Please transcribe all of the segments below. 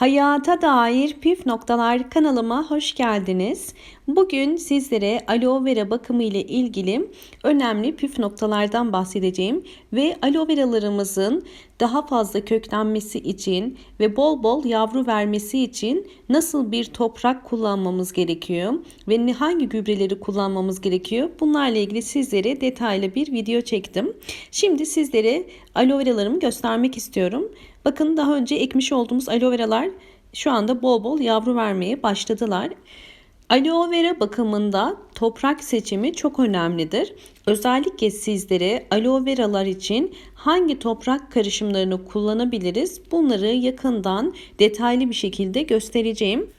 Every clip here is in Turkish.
Hayata dair püf noktalar kanalıma hoş geldiniz. Bugün sizlere aloe vera bakımı ile ilgili önemli püf noktalardan bahsedeceğim ve aloe veralarımızın daha fazla köklenmesi için ve bol bol yavru vermesi için nasıl bir toprak kullanmamız gerekiyor ve hangi gübreleri kullanmamız gerekiyor? Bunlarla ilgili sizlere detaylı bir video çektim. Şimdi sizlere aloe veralarımı göstermek istiyorum. Bakın daha önce ekmiş olduğumuz aloe veralar şu anda bol bol yavru vermeye başladılar. Aloe vera bakımında toprak seçimi çok önemlidir. Özellikle sizlere aloe veralar için hangi toprak karışımlarını kullanabiliriz? Bunları yakından detaylı bir şekilde göstereceğim.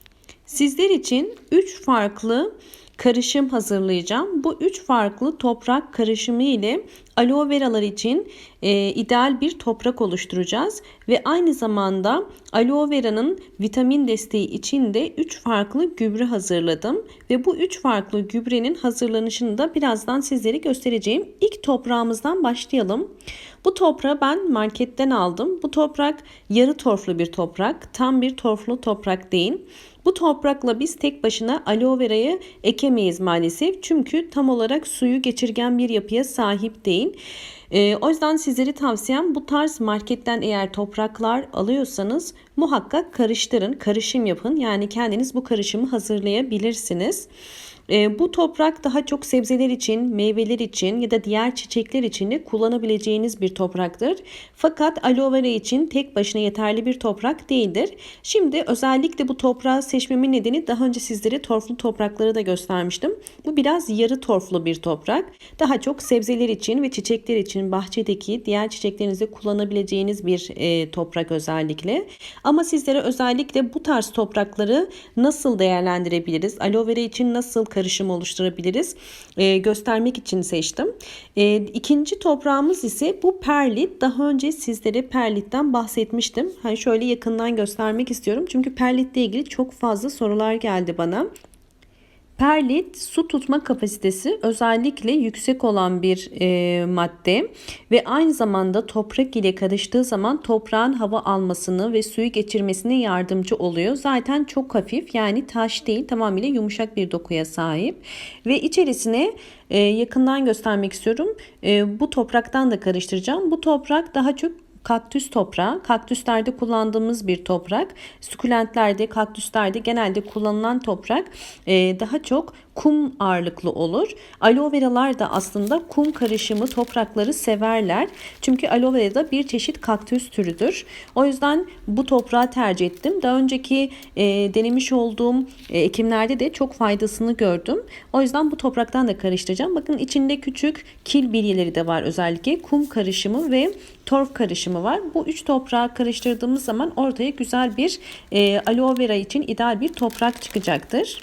Sizler için 3 farklı karışım hazırlayacağım. Bu üç farklı toprak karışımı ile aloe veralar için e, ideal bir toprak oluşturacağız. Ve aynı zamanda aloe vera'nın vitamin desteği için de 3 farklı gübre hazırladım. Ve bu 3 farklı gübrenin hazırlanışını da birazdan sizlere göstereceğim. İlk toprağımızdan başlayalım. Bu toprağı ben marketten aldım. Bu toprak yarı torflu bir toprak. Tam bir torflu toprak değil. Bu toprakla biz tek başına aloe verayı ekemeyiz maalesef. Çünkü tam olarak suyu geçirgen bir yapıya sahip değil. Ee, o yüzden sizleri tavsiyem bu tarz marketten eğer topraklar alıyorsanız muhakkak karıştırın, karışım yapın. Yani kendiniz bu karışımı hazırlayabilirsiniz. E, bu toprak daha çok sebzeler için, meyveler için ya da diğer çiçekler için de kullanabileceğiniz bir topraktır. Fakat aloe vera için tek başına yeterli bir toprak değildir. Şimdi özellikle bu toprağı seçmemin nedeni daha önce sizlere torflu toprakları da göstermiştim. Bu biraz yarı torflu bir toprak. Daha çok sebzeler için ve çiçekler için bahçedeki diğer çiçeklerinizde kullanabileceğiniz bir e, toprak özellikle. Ama sizlere özellikle bu tarz toprakları nasıl değerlendirebiliriz? Aloe vera için nasıl karışım oluşturabiliriz e, göstermek için seçtim. E, ikinci toprağımız ise bu perlit. Daha önce sizlere perlitten bahsetmiştim. Hani şöyle yakından göstermek istiyorum. Çünkü perlitle ilgili çok fazla sorular geldi bana. Perlit su tutma kapasitesi özellikle yüksek olan bir e, madde ve aynı zamanda toprak ile karıştığı zaman toprağın hava almasını ve suyu geçirmesine yardımcı oluyor. Zaten çok hafif yani taş değil tamamıyla yumuşak bir dokuya sahip ve içerisine e, yakından göstermek istiyorum. E, bu topraktan da karıştıracağım. Bu toprak daha çok kaktüs toprağı. Kaktüslerde kullandığımız bir toprak. Sukulentlerde, kaktüslerde genelde kullanılan toprak e, daha çok kum ağırlıklı olur. Aloe veralar da aslında kum karışımı toprakları severler. Çünkü aloe vera da bir çeşit kaktüs türüdür. O yüzden bu toprağı tercih ettim. Daha önceki e, denemiş olduğum e, ekimlerde de çok faydasını gördüm. O yüzden bu topraktan da karıştıracağım. Bakın içinde küçük kil bilyeleri de var özellikle. Kum karışımı ve torf karışımı var. Bu üç toprağı karıştırdığımız zaman ortaya güzel bir e, aloe vera için ideal bir toprak çıkacaktır.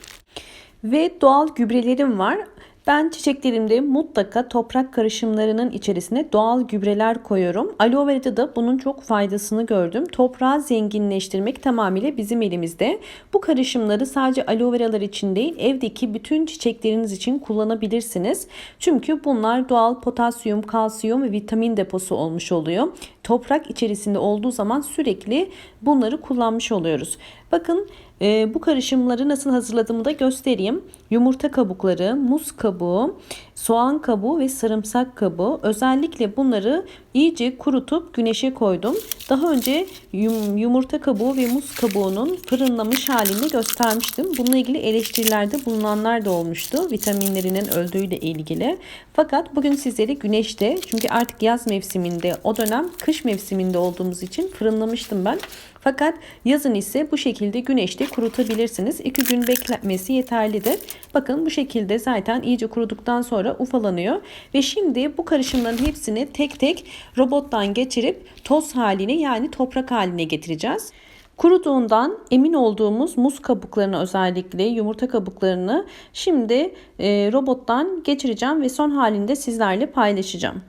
Ve doğal gübrelerim var. Ben çiçeklerimde mutlaka toprak karışımlarının içerisine doğal gübreler koyuyorum. Aloe vera'da da bunun çok faydasını gördüm. Toprağı zenginleştirmek tamamıyla bizim elimizde. Bu karışımları sadece aloe veralar için değil evdeki bütün çiçekleriniz için kullanabilirsiniz. Çünkü bunlar doğal potasyum, kalsiyum ve vitamin deposu olmuş oluyor. Toprak içerisinde olduğu zaman sürekli bunları kullanmış oluyoruz. Bakın e, bu karışımları nasıl hazırladığımı da göstereyim. Yumurta kabukları, muz kabuğu, soğan kabuğu ve sarımsak kabuğu. Özellikle bunları iyice kurutup güneşe koydum. Daha önce yum, yumurta kabuğu ve muz kabuğunun fırınlamış halini göstermiştim. Bununla ilgili eleştirilerde bulunanlar da olmuştu. Vitaminlerinin öldüğüyle ilgili. Fakat bugün sizlere güneşte çünkü artık yaz mevsiminde o dönem kış mevsiminde olduğumuz için fırınlamıştım ben. Fakat yazın ise bu şekilde güneşte kurutabilirsiniz. 2 gün beklemesi yeterlidir. Bakın bu şekilde zaten iyice kuruduktan sonra ufalanıyor. Ve şimdi bu karışımların hepsini tek tek robottan geçirip toz haline yani toprak haline getireceğiz. Kuruduğundan emin olduğumuz muz kabuklarını özellikle yumurta kabuklarını şimdi e, robottan geçireceğim ve son halinde sizlerle paylaşacağım.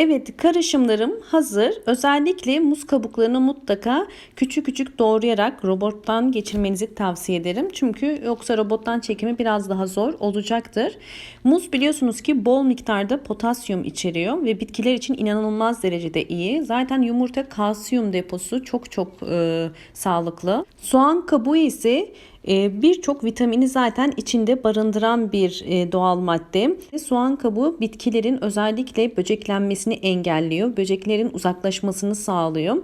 Evet karışımlarım hazır. Özellikle muz kabuklarını mutlaka küçük küçük doğrayarak robottan geçirmenizi tavsiye ederim. Çünkü yoksa robottan çekimi biraz daha zor olacaktır. Muz biliyorsunuz ki bol miktarda potasyum içeriyor ve bitkiler için inanılmaz derecede iyi. Zaten yumurta kalsiyum deposu çok çok e, sağlıklı. Soğan kabuğu ise birçok vitamini zaten içinde barındıran bir e, doğal madde. Soğan kabuğu bitkilerin özellikle böceklenmesini engelliyor. Böceklerin uzaklaşmasını sağlıyor.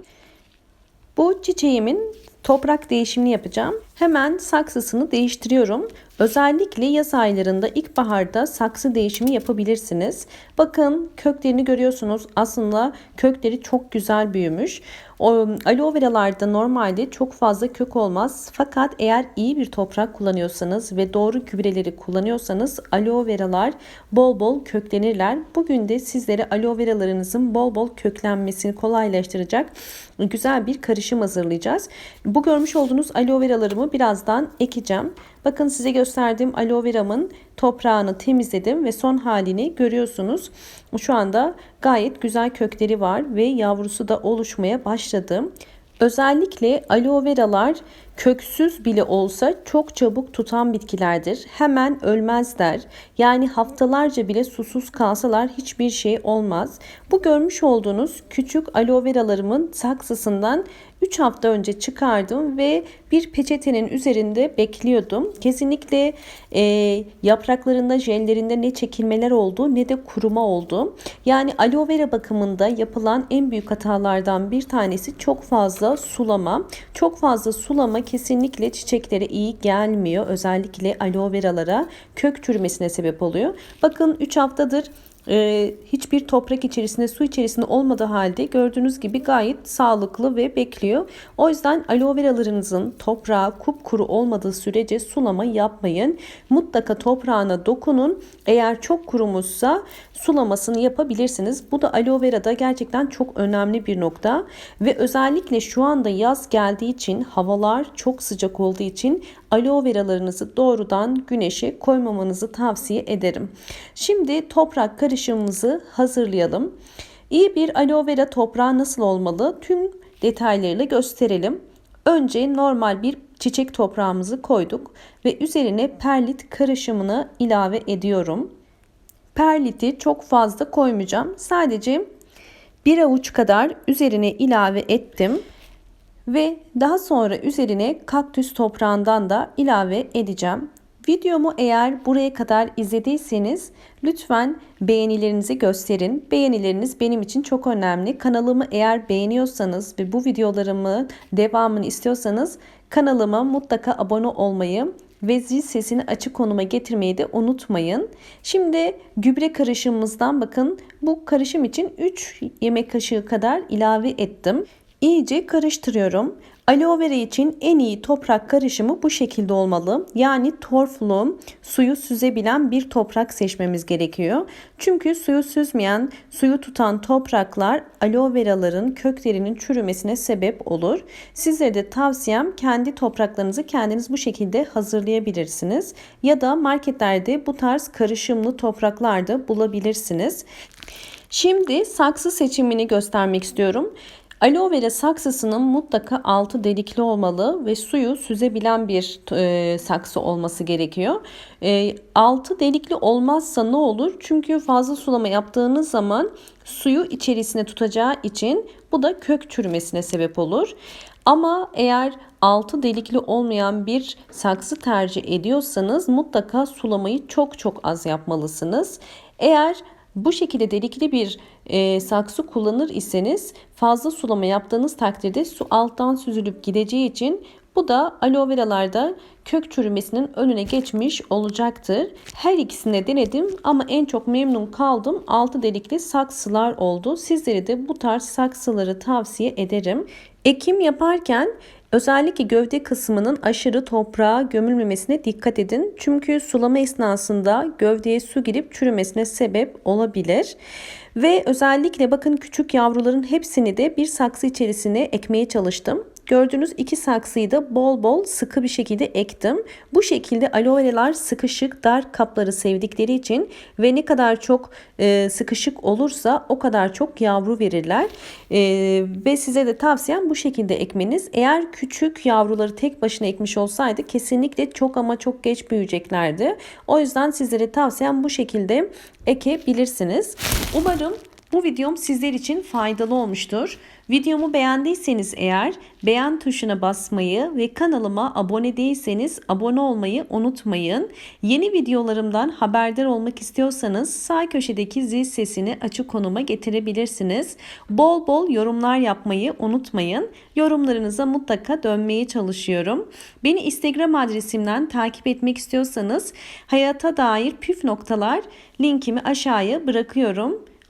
Bu çiçeğimin toprak değişimini yapacağım. Hemen saksısını değiştiriyorum. Özellikle yaz aylarında ilkbaharda saksı değişimi yapabilirsiniz. Bakın köklerini görüyorsunuz. Aslında kökleri çok güzel büyümüş. O, aloe veralarda normalde çok fazla kök olmaz. Fakat eğer iyi bir toprak kullanıyorsanız ve doğru gübreleri kullanıyorsanız aloe veralar bol bol köklenirler. Bugün de sizlere aloe veralarınızın bol bol köklenmesini kolaylaştıracak güzel bir karışım hazırlayacağız. Bu görmüş olduğunuz aloe veralarımı birazdan ekeceğim. Bakın size gösterdiğim aloe veramın toprağını temizledim ve son halini görüyorsunuz. Şu anda gayet güzel kökleri var ve yavrusu da oluşmaya başladı. Özellikle aloe veralar köksüz bile olsa çok çabuk tutan bitkilerdir. Hemen ölmezler. Yani haftalarca bile susuz kalsalar hiçbir şey olmaz. Bu görmüş olduğunuz küçük aloe veralarımın saksısından 3 hafta önce çıkardım ve bir peçetenin üzerinde bekliyordum. Kesinlikle e, yapraklarında, jellerinde ne çekilmeler oldu ne de kuruma oldu. Yani aloe vera bakımında yapılan en büyük hatalardan bir tanesi çok fazla sulama. Çok fazla sulama kesinlikle çiçeklere iyi gelmiyor. Özellikle aloe veralara kök çürümesine sebep oluyor. Bakın 3 haftadır e, hiçbir toprak içerisinde su içerisinde olmadığı halde gördüğünüz gibi gayet sağlıklı ve bekliyor. O yüzden aloe veralarınızın toprağı kupkuru olmadığı sürece sulama yapmayın. Mutlaka toprağına dokunun. Eğer çok kurumuşsa sulamasını yapabilirsiniz. Bu da aloe verada gerçekten çok önemli bir nokta ve özellikle şu anda yaz geldiği için havalar çok sıcak olduğu için aloe veralarınızı doğrudan güneşe koymamanızı tavsiye ederim. Şimdi toprak karışımımızı hazırlayalım. İyi bir aloe vera toprağı nasıl olmalı? Tüm detaylarıyla gösterelim. Önce normal bir çiçek toprağımızı koyduk ve üzerine perlit karışımını ilave ediyorum. Perliti çok fazla koymayacağım. Sadece bir avuç kadar üzerine ilave ettim. Ve daha sonra üzerine kaktüs toprağından da ilave edeceğim. Videomu eğer buraya kadar izlediyseniz lütfen beğenilerinizi gösterin. Beğenileriniz benim için çok önemli. Kanalımı eğer beğeniyorsanız ve bu videolarımı devamını istiyorsanız kanalıma mutlaka abone olmayı ve zil sesini açık konuma getirmeyi de unutmayın. Şimdi gübre karışımımızdan bakın bu karışım için 3 yemek kaşığı kadar ilave ettim. İyice karıştırıyorum. Aloe vera için en iyi toprak karışımı bu şekilde olmalı. Yani torflu, suyu süzebilen bir toprak seçmemiz gerekiyor. Çünkü suyu süzmeyen, suyu tutan topraklar aloe veraların köklerinin çürümesine sebep olur. Sizlere de tavsiyem kendi topraklarınızı kendiniz bu şekilde hazırlayabilirsiniz. Ya da marketlerde bu tarz karışımlı topraklarda bulabilirsiniz. Şimdi saksı seçimini göstermek istiyorum. Aloe vera saksısının mutlaka altı delikli olmalı ve suyu süzebilen bir e, saksı olması gerekiyor. E, altı delikli olmazsa ne olur? Çünkü fazla sulama yaptığınız zaman suyu içerisine tutacağı için bu da kök çürümesine sebep olur. Ama eğer altı delikli olmayan bir saksı tercih ediyorsanız mutlaka sulamayı çok çok az yapmalısınız. Eğer bu şekilde delikli bir e, saksı kullanır iseniz fazla sulama yaptığınız takdirde su alttan süzülüp gideceği için bu da aloe veralarda kök çürümesinin önüne geçmiş olacaktır. Her ikisini denedim ama en çok memnun kaldım altı delikli saksılar oldu. Sizlere de bu tarz saksıları tavsiye ederim. Ekim yaparken Özellikle gövde kısmının aşırı toprağa gömülmemesine dikkat edin. Çünkü sulama esnasında gövdeye su girip çürümesine sebep olabilir. Ve özellikle bakın küçük yavruların hepsini de bir saksı içerisine ekmeye çalıştım. Gördüğünüz iki saksıyı da bol bol sıkı bir şekilde ektim. Bu şekilde aloe sıkışık dar kapları sevdikleri için ve ne kadar çok e, sıkışık olursa o kadar çok yavru verirler. E, ve size de tavsiyem bu şekilde ekmeniz. Eğer küçük yavruları tek başına ekmiş olsaydı kesinlikle çok ama çok geç büyüyeceklerdi. O yüzden sizlere tavsiyem bu şekilde ekebilirsiniz. Umarım bu videom sizler için faydalı olmuştur. Videomu beğendiyseniz eğer beğen tuşuna basmayı ve kanalıma abone değilseniz abone olmayı unutmayın. Yeni videolarımdan haberdar olmak istiyorsanız sağ köşedeki zil sesini açık konuma getirebilirsiniz. Bol bol yorumlar yapmayı unutmayın. Yorumlarınıza mutlaka dönmeye çalışıyorum. Beni Instagram adresimden takip etmek istiyorsanız hayata dair püf noktalar linkimi aşağıya bırakıyorum.